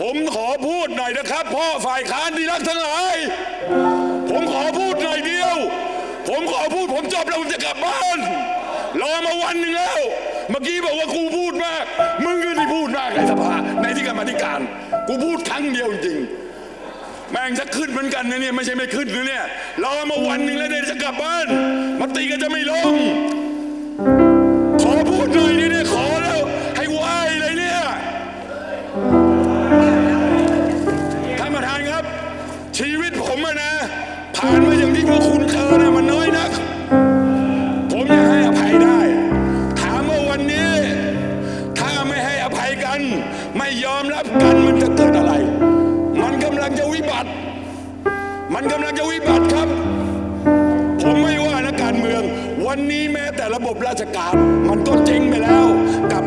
ผมขอพูดหน่อยนะครับพ่อฝ่ายค้านที่รักทั้งหลาย ผมขอพูดหน่อยเดียว ผมขอพูดผมจบแล้วผมจะกลับบ้านรอมาวันหนึ่งแล้ว เมื่อกี้บอกว่ากูพูดมาก มึงก็ที่พูดมากในสภาในที่กรรมธิการ กูพูดครั้งเดียวจริงแม่งจะขึ้นเหมือนกันนะเนี่ยไม่ใช่ไม่ขึ้นนะเนี่ยรอมาวันหนึ่งแล้วเนี่ยวจะกลับบ้านมติก็จะไม่ลง ชีวิตผมอะนะ ผ่านมาอย่างที่พวกคุณเคยนะมันน้อยนัก ผมยังให้อภัยได้ ถามว่าวันนี้ ถ้าไม่ให้อภัยกัน ไม่ยอมรับกันมันจะเกิดอะไร มันกำลังจะวิบัติ มันกำลังจะวิบัติครับ ผมไม่ว่านะการเมือง วันนี้แม้แต่ระบบราชการ มันก็เจ๊งไปแล้วกับ